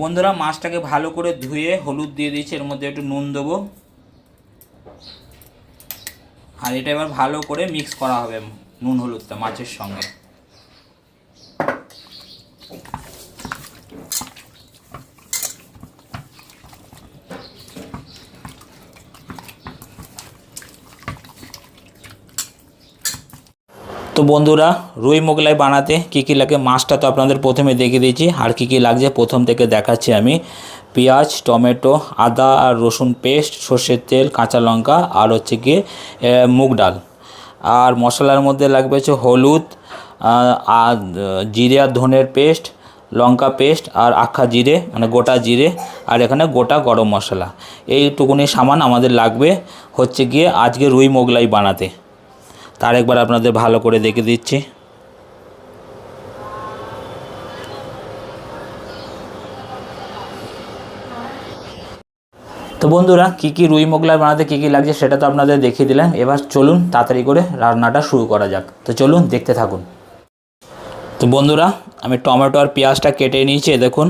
বন্ধুরা, মাছটাকে ভালো করে ধুয়ে হলুদ দিয়ে দিয়েছি। এর মধ্যে একটু নুন দেবো। আর এটা এবার ভালো করে মিক্স করা হবে নুন হলুদটা মাছের সঙ্গে। তো বন্ধুরা, রুই মোগলাই বানাতে কী কী লাগে? মাছটা তো আপনাদের প্রথমে দেখিয়ে দিয়েছি। আর কী কী লাগছে? প্রথম থেকে দেখাচ্ছি আমি। পেঁয়াজ, টমেটো, আদা আর রসুন পেস্ট, সর্ষের তেল, কাঁচা লঙ্কা আর হচ্ছে গিয়ে মুগ ডাল। আর মশলার মধ্যে লাগবে হচ্ছে হলুদ আর জিরে আর ধনের পেস্ট, লঙ্কা পেস্ট আর আখা জিরে মানে গোটা জিরে আর এখানে গোটা গরম মশলা। এইটুকুনি সামান আমাদের লাগবে হচ্ছে গিয়ে আজকে রুই মোগলাই বানাতে। তার একবার আপনাদের ভালো করে দেখে দিচ্ছি। তো বন্ধুরা, কী কী রুই মোগলাই বানাতে কী কী লাগছে সেটা তো আপনাদের দেখিয়ে দিলাম। এবার চলুন তাড়াতাড়ি করে রান্নাটা শুরু করা যাক। তো চলুন দেখতে থাকুন। তো বন্ধুরা, আমি টমেটো আর পেঁয়াজটা কেটে নিয়েছি দেখুন।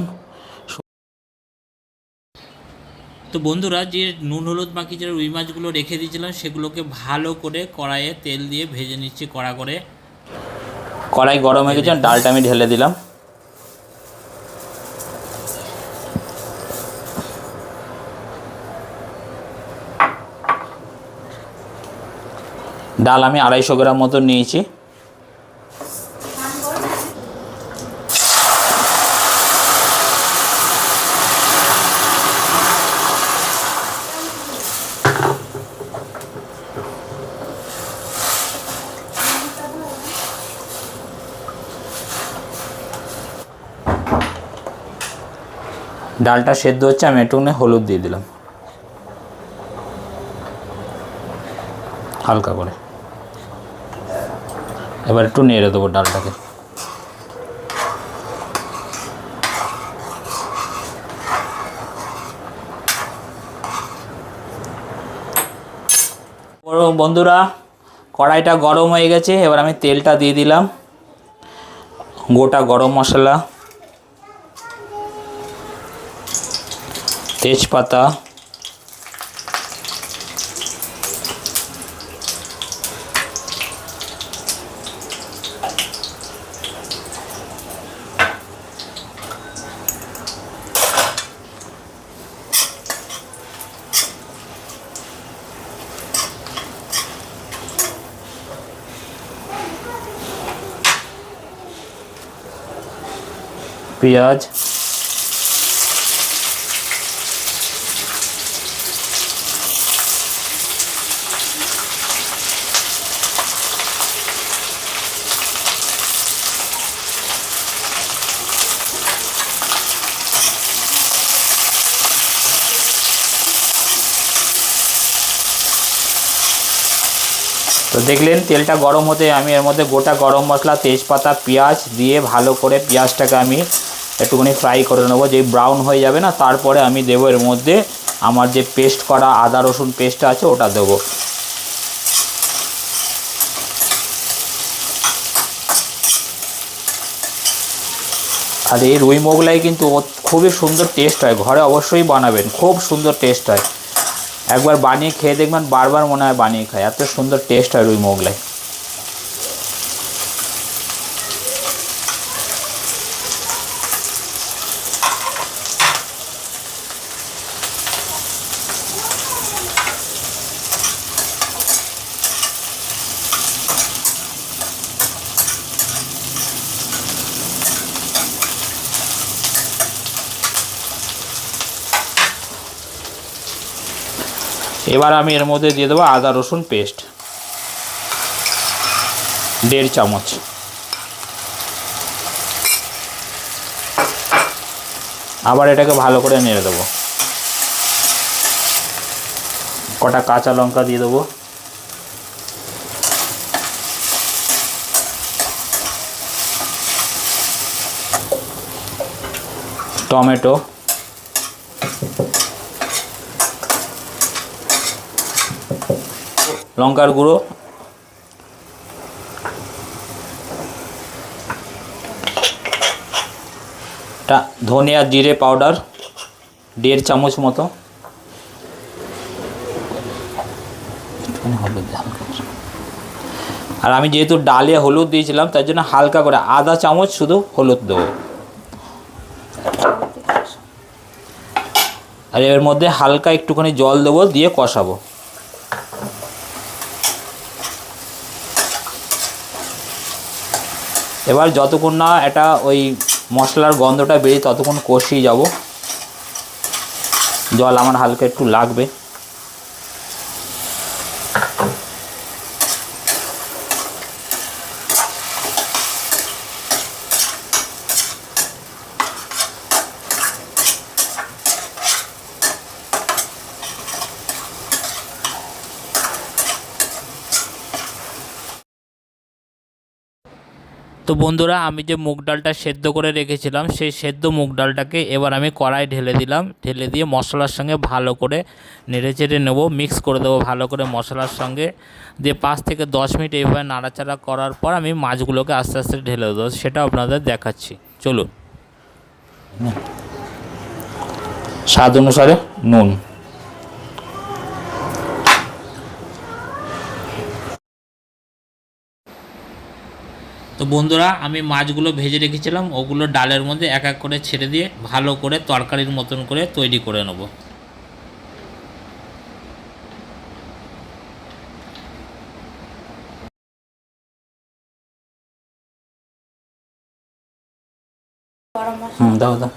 তো বন্ধুরা যে নুন হলুদ মাখি যে রুই মাছগুলো রেখে দিয়েছিলাম সেগুলোকে ভালো করে কড়াইয়ে তেল দিয়ে ভেজে নিচ্ছি কড়া করে। কড়াই গরম হয়ে গেছে ডালটা আমি ঢেলে দিলাম। ডাল আমি আড়াইশো গ্রাম মতো নিয়েছি। ডালটা সেদ্ধ হচ্ছে, আমি একটুখানি হলুদ দিয়ে দিলাম। হালকা করে। এবার একটু নেড়ে দেবো ডালটাকে। বন্ধুরা, কড়াইটা গরম হয়ে গেছে, এবার আমি তেলটা দিয়ে দিলাম। গোটা গরম মশলা। তেজপাতা। পেঁয়াজ। তো দেখলেন তেলটা গরম হতে আমি এর মধ্যে গোটা গরম মশলা, তেজপাতা, পেঁয়াজ দিয়ে ভালো করে পেঁয়াজটাকে আমি একটুখানি ফ্রাই করে নেব। যেই ব্রাউন হয়ে যাবে না, তারপরে আমি দেবো এর মধ্যে আমার যে পেস্ট করা আদা, রসুন পেস্টটা আছে, ওটা দেবো। আর এই রুই মোগলাই কিন্তু খুবই সুন্দর টেস্ট হয়, ঘরে অবশ্যই বানাবেন, খুব সুন্দর টেস্ট হয়। একবার বানিয়ে খেয়ে দেখবেন বারবার মনে হয় বানিয়ে খায়। এত সুন্দর টেস্ট হয় রুই মোগলাই। এবার আমি এর মধ্যে দিয়ে দেবো আদা, রসুন পেস্ট। দেড় চামচ। আবার এটাকে ভালো করে নেড়ে দেবো। কটা কাঁচা লঙ্কা দিয়ে দেবো। টমেটো। লঙ্কার গুঁড়ো। ধনিয়া, জিরে, পাউডার, দেড় চামচ মতো। আর আমি যেহেতু ডালে হলুদ দিয়েছিলাম তার জন্য হালকা করে আধা চামচ শুধু হলুদ দেবো। আর এর মধ্যে হালকা একটুখানি জল দেবো, দিয়ে কষাবো। এবার যতক্ষণ না এটা ওই মশলার গন্ধটা বেরিয়ে ততক্ষণ কষিয়ে যাব। জল আমার হালকা একটু লাগবে। তো বন্ধুরা, আমি যে মুগ ডালটা সেদ্ধ করে রেখেছিলাম, সেই সেদ্ধ মুগ ডালটাকে এবার আমি কড়াই ঢেলে দিলাম। ঢেলে দিয়ে মশলার সঙ্গে ভালো করে নেড়ে চেড়ে নেব, মিক্স করে দেবো ভালো করে মশলার সঙ্গে। দিয়ে পাঁচ থেকে দশ মিনিট এইভাবে নাড়াচাড়া করার পর আমি মাছগুলোকে আস্তে আস্তে ঢেলে দেবো, সেটা আপনাদের দেখাচ্ছি। চলুন। স্বাদ অনুসারে নুন। তো বন্ধুরা, আমি মাছগুলো ভেজে রেখেছিলাম, ওগুলো ডালের মধ্যে এক এক করে ছেড়ে দিয়ে ভালো করে তরকারির মতন করে তৈরি করে নেব। দাও দাও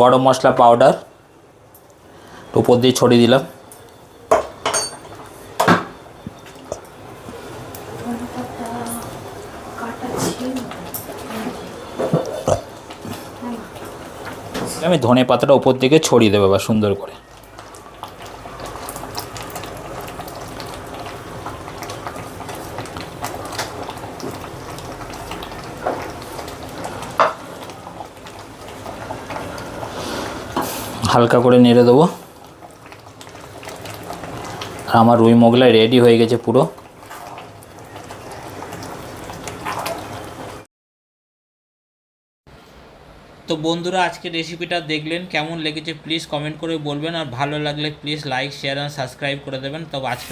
গরম মশলা পাউডার, উপর দিয়ে ছড়িয়ে দিলাম। আমি ধনে পাতাটা উপর দিকে ছড়িয়ে দেবো বা সুন্দর করে। হালকা করে নেড়ে দেবো। আর আমার রুই মোগলাই রেডি হয়ে গেছে পুরো। তো বন্ধুরা আজকে রেসিপিটা দেখলেন, কেমন লেগেছে? প্লিজ কমেন্ট করে বলবেন, আর ভালো লাগলে প্লিজ লাইক শেয়ার আর সাবস্ক্রাইব করে দেবেন। তবে আজকে